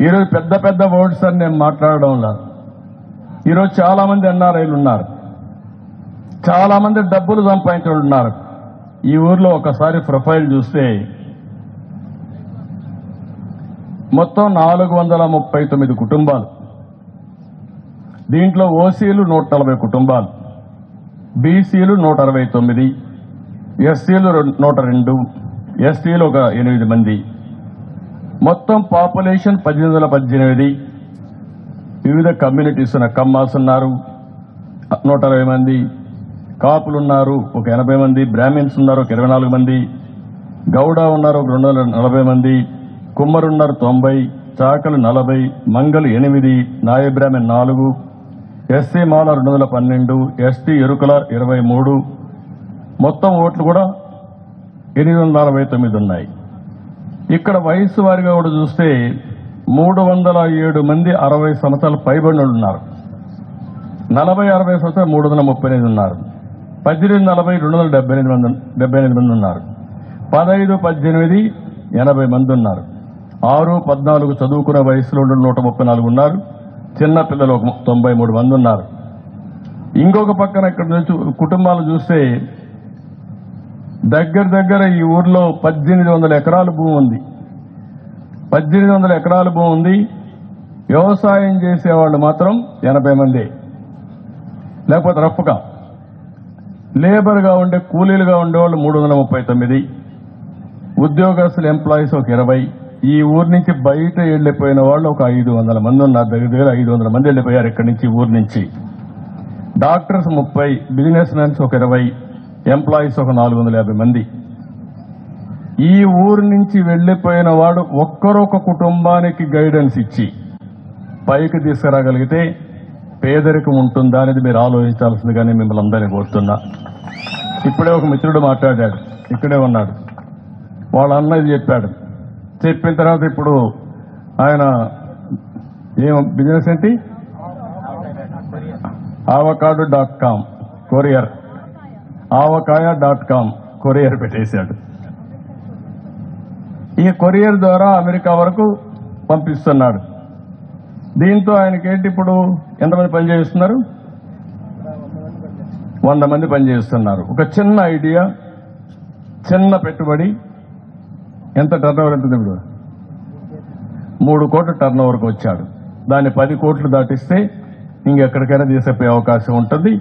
ఈరోజు పెద్ద పెద్ద వర్డ్స్ అని నేను మాట్లాడడం లేదు. ఈరోజు చాలా మంది ఎన్ఆర్ఐలు ఉన్నారు. చాలా మంది డబ్బులు సంపాదించిన వాళ్ళు ఉన్నారు. ఈ ఊర్లో ఒకసారి ప్రొఫైల్ చూస్తే మొత్తం నాలుగు వందల ముప్పై తొమ్మిది కుటుంబాలు. దీంట్లో ఓసీలు నూట నలభై కుటుంబాలు. బీసీలు నూట అరవై తొమ్మిది. ఎస్సీలు నూట రెండు. ఎస్టీలు ఒక ఎనిమిది మంది. మొత్తం పాపులేషన్ పద్దెనిమిది వందల పద్దెనిమిది. వివిధ కమ్యూనిటీస్ ఉన్న కమ్మాస్ ఉన్నారు నూట అరవై మంది. కాపులు ఉన్నారు ఒక ఎనభై మంది. బ్రాహ్మిన్స్ ఉన్నారు ఒక ఇరవై నాలుగు మంది. గౌడ ఉన్నారు ఒక రెండు వందల నలభై మంది. కుమ్మరున్నారు తొంభై. చాకలు నలభై. మంగలు ఎనిమిది. నాయ బ్రాహ్మణ్ నాలుగు. ఎస్సీ మాల రెండు వందల పన్నెండు. ఎస్టీ ఎరుకల ఇరవై మూడు. మొత్తం ఓట్లు కూడా ఎనిమిది వందల నలభై తొమ్మిది ఉన్నాయి. ఇక్కడ వయసు వారిగా కూడా చూస్తే మూడు వందల ఏడు మంది అరవై సంవత్సరాల పైబడి ఉన్నారు. నలభై అరవై సంవత్సరాలు మూడు వందల ముప్పై ఎనిమిది ఉన్నారు. పద్దెనిమిది నలభై రెండు వందల డెబ్బై ఎనిమిది మంది డెబ్బై ఎనిమిది మంది ఉన్నారు. పదహైదు పద్దెనిమిది ఎనభై మంది ఉన్నారు. ఆరు పద్నాలుగు చదువుకునే వయసులో నూట ముప్పై నాలుగు ఉన్నారు. చిన్న పిల్లలు ఒక తొంభై మూడు మంది ఉన్నారు. ఇంకొక పక్కన ఇక్కడ కుటుంబాలు చూస్తే దగ్గర దగ్గర ఈ ఊర్లో పద్దెనిమిది వందల ఎకరాల భూమి ఉంది. పద్దెనిమిది వందల ఎకరాల భూమి ఉంది. వ్యవసాయం చేసేవాళ్ళు మాత్రం ఎనభై మంది. లేకపోతే రఫ్గా. లేబర్గా ఉండే కూలీలుగా ఉండేవాళ్ళు మూడు వందల ముప్పై తొమ్మిది. ఉద్యోగస్తులు ఎంప్లాయీస్ ఒక ఇరవై. ఈ ఊరు నుంచి బయట వెళ్ళిపోయిన వాళ్ళు ఒక ఐదు వందల మంది ఉన్నారు. దగ్గర దగ్గర ఐదు వందల మంది వెళ్ళిపోయారు ఇక్కడి నుంచి ఊరు నుంచి. డాక్టర్స్ ముప్పై బిజినెస్ మ్యాన్స్ ఒక ఇరవై. ఎంప్లాయీస్ ఒక నాలుగు వందల యాభై మంది. ఈ ఊరు నుంచి వెళ్ళిపోయిన వాడు ఒక్కరొక కుటుంబానికి గైడెన్స్ ఇచ్చి పైకి తీసుకురాగలిగితే పేదరికం ఉంటుందా అనేది మీరు ఆలోచించాల్సిందిగానే మిమ్మల్ని అందరినీ కోరుతున్నా. ఇప్పుడే ఒక మిత్రుడు మాట్లాడాడు. ఇక్కడే ఉన్నాడు. వాళ్ళ అన్న ఇది చెప్పాడు. చెప్పిన తర్వాత ఇప్పుడు ఆయన ఏం బిజినెస్ ఏంటి? ఆవకాడు dot com courier Avakaya dot com courier పెట్టేశాడు. ఈ కొరియర్ ద్వారా అమెరికా వరకు పంపిస్తున్నాడు. దీంతో ఆయనకేంటి ఇప్పుడు ఎంతమంది పనిచేస్తున్నారు వంద మంది పనిచేస్తున్నారు ఒక చిన్న ఐడియా చిన్న పెట్టుబడి. ఎంత టర్న్ ఓవర్ ఉంటుంది ఇప్పుడు మూడు కోట్ల టర్న్ ఓవర్కి వచ్చాడు. దాన్ని పది కోట్లు దాటిస్తే ఇంకెక్కడికైనా తీసుకుపోయే అవకాశం ఉంటుంది.